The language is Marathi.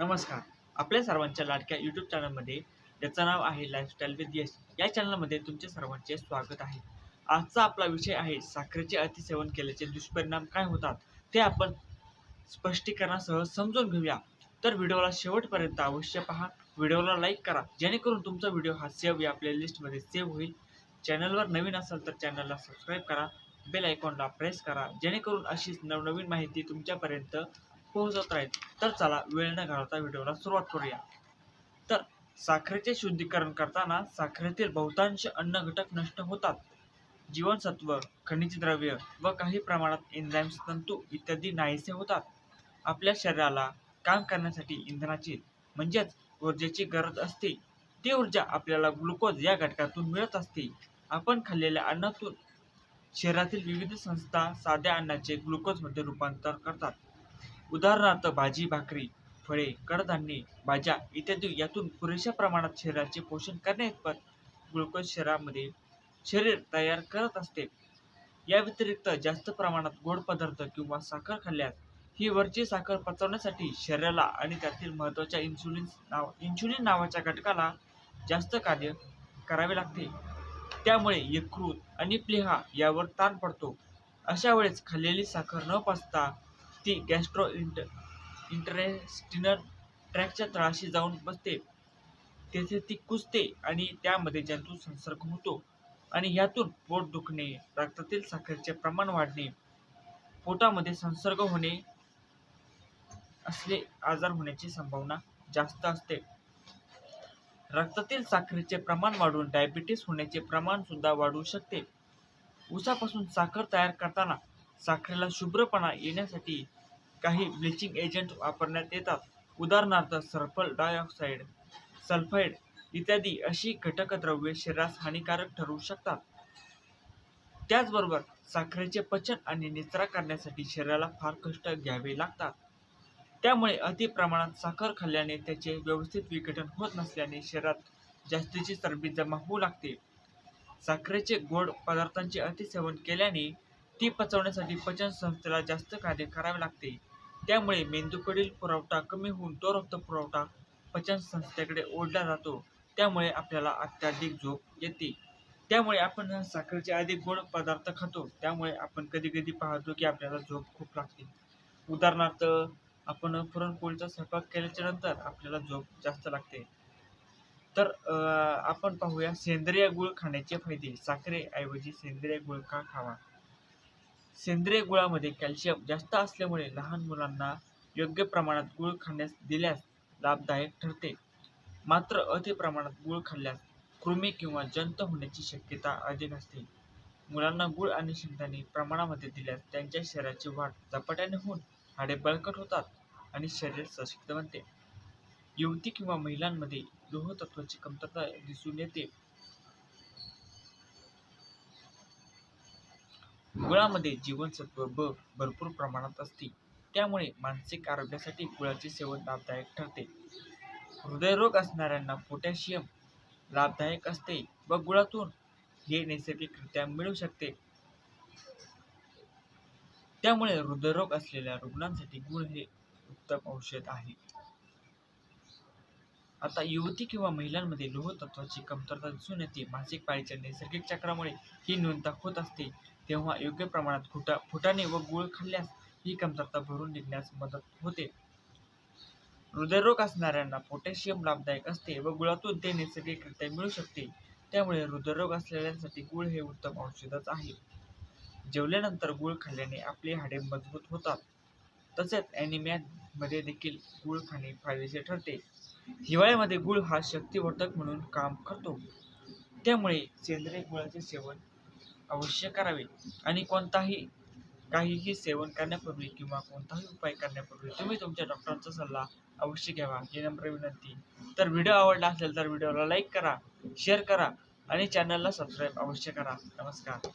नमस्कार. आपल्या सर्वांच्या लाडक्या यूट्यूब चॅनलमध्ये ज्याचं नाव आहे लाईफस्टाईल विथ यश या चॅनलमध्ये तुमचे सर्वांचे स्वागत आहे. आजचा आपला विषय आहे साखरेचे अतिसेवन केल्याचे दुष्परिणाम काय होतात ते आपण स्पष्टीकरणासह समजून घेऊया. तर व्हिडिओला शेवटपर्यंत अवश्य पहा. व्हिडिओला लाईक करा जेणेकरून तुमचा व्हिडिओ हा सेव्ह या आपल्या लिस्टमध्ये सेव्ह होईल. चॅनलवर नवीन असाल तर चॅनलला सबस्क्राईब करा. बेल आयकॉनला प्रेस करा जेणेकरून अशीच नवनवीन माहिती तुमच्यापर्यंत पोहोचत राहील तर चला वेळ न घालवता व्हिडिओला सुरुवात करूया. तर साखरेचे शुद्धीकरण करताना साखरेतील बहुतांश अन्न घटक नष्ट होतात. जीवनसत्व खनिज द्रव्य व काही प्रमाणात एन्झाईम्स तंतू इत्यादी नाहीसे होतात. आपल्या शरीराला काम करण्यासाठी इंधनाची म्हणजेच ऊर्जेची गरज असते. ती ऊर्जा आपल्याला ग्लुकोज या घटकातून मिळत असते. आपण खाल्लेल्या अन्नातून शरीरातील विविध संस्था साध्या अन्नाचे ग्लुकोजमध्ये रूपांतर करतात. उदाहरणार्थ भाजी भाकरी फळे कडधान्ये भाज्या इत्यादी. यातून पुरेशा प्रमाणात शरीराचे पोषण करण्याइतपत ग्लुकोज शरीरामध्ये शरीर तयार करत असते. या व्यतिरिक्त जास्त प्रमाणात गोड पदार्थ किंवा साखर खाल्ल्यास ही वरची साखर पचवण्यासाठी शरीराला आणि त्यातील महत्त्वाच्या इन्सुलिन नाव इन्सुलिन नावाच्या घटकाला जास्त कार्य करावे लागते. त्यामुळे यकृत आणि प्लेहा यावर ताण पडतो. अशा वेळेस खाल्लेली साखर न पचता ती गॅस्ट्रो इंट इंटरेस्टिनल ट्रॅकच्या तळाशी जाऊन बसते. तेथे ती कुजते आणि त्यामध्ये जंतू संसर्ग होतो आणि यातून पोट दुखणे रक्तातील साखरेचे प्रमाण वाढणे पोटामध्ये संसर्ग होणे असले आजार होण्याची संभावना जास्त असते. रक्तातील साखरेचे प्रमाण वाढून डायबिटीस होण्याचे प्रमाण सुद्धा वाढू शकते. उसापासून साखर तयार करताना साखरेला शुभ्रपणा येण्यासाठी काही ब्लिचिंग एजंट वापरण्यात येतात. उदाहरणार्थ सल्फर डायऑक्साईड सल्फाईड इत्यादी अशी घटकद्रव्ये शरीरास हानिकारक ठरू शकतात. त्याचबरोबर साखरेचे पचन आणि निचरा करण्यासाठी शरीराला फार कष्ट घ्यावे लागतात. त्यामुळे अति प्रमाणात साखर खाल्ल्याने त्याचे व्यवस्थित विघटन होत नसल्याने शरीरात जास्तीची चरबी जमा होऊ लागते. साखरेचे गोड पदार्थांचे अतिसेवन केल्याने ती पचवण्यासाठी पचन संस्थेला जास्त कार्य करावे लागते. त्यामुळे मेंदूकडील पुरवठा कमी होऊन तो रक्त पुरवठा पचन संस्थेकडे ओढला जातो. त्यामुळे आपल्याला अत्याधिक झोप येते. त्यामुळे आपण साखरेचे अधिक गोड पदार्थ खातो. त्यामुळे आपण कधी कधी पाहतो की आपल्याला झोप खूप लागते. उदाहरणार्थ आपण पुरणपोळीचा स्वयंपाक केल्याच्यानंतर आपल्याला झोप जास्त लागते. तर आपण पाहूया सेंद्रिय गुळ खाण्याचे फायदे. साखरेऐवजी सेंद्रिय गुळ का खावा? सेंद्रिय गुळामध्ये कॅल्शियम जास्त असल्यामुळे लहान मुलांना योग्य प्रमाणात गुळ खाण्यास दिल्यास लाभदायक ठरते. मात्र अति प्रमाणात गुळ खाल्ल्यास कृमी किंवा जंत होण्याची शक्यता अधिक असते. मुलांना गुळ आणि शेंगदाणे प्रमाणामध्ये दिल्यास त्यांच्या शरीराची वाढ झपाट्याने होऊन हाडे बळकट होतात आणि शरीर सशक्त बनते. युवती किंवा महिलांमध्ये लोहतत्वाची कमतरता दिसून येते. गुळामध्ये जीवनसत्व ब भरपूर प्रमाणात असते. त्यामुळे मानसिक आरोग्यासाठी गुळाचे सेवन लाभदायक ठरते. हृदयरोग असणाऱ्यांना पोटॅशियम लाभदायक असते व गुळातून हे नैसर्गिकरित्या मिळू शकते. त्यामुळे हृदयरोग असलेल्या रुग्णांसाठी गुळ हे उत्तम औषध आहे. आता युवती किंवा महिलांमध्ये लोह तत्वाची कमतरता दिसून येते. मासिक पाळीच्या नैसर्गिक चक्रामुळे ही नोंद होत असते. तेव्हा योग्य प्रमाणात फुटा फुटाणे व गुळ खाल्ल्यास ही कमतरता भरून निघण्यास मदत होते. हृदयरोग असणाऱ्यांना पोटॅशियम लाभदायक असते व गुळातून ते नैसर्गिकरित्या मिळू शकते. त्यामुळे हृदयरोग असलेल्यांसाठी गुळ हे उत्तम औषधच आहे. जेवल्यानंतर गुळ खाल्ल्याने आपली हाडे मजबूत होतात. तसेच ॲनिमियामध्ये देखील गुळ खाणे फायदेशीर ठरते. हिवाळ्यामध्ये गुळ हा शक्तिवर्धक म्हणून काम करतो. त्यामुळे सेंद्रिय गुळाचे सेवन अवश्य करावे. आणि कोणताही काहीही सेवन करण्यापूर्वी किंवा कोणताही उपाय करण्यापूर्वी तुम्ही तुमच्या डॉक्टरांचा सल्ला अवश्य घ्यावा. ही नम्र विनंती. तर व्हिडिओ आवडला असेल तर व्हिडिओला लाईक करा शेअर करा आणि चॅनलला सबस्क्राईब अवश्य करा. नमस्कार.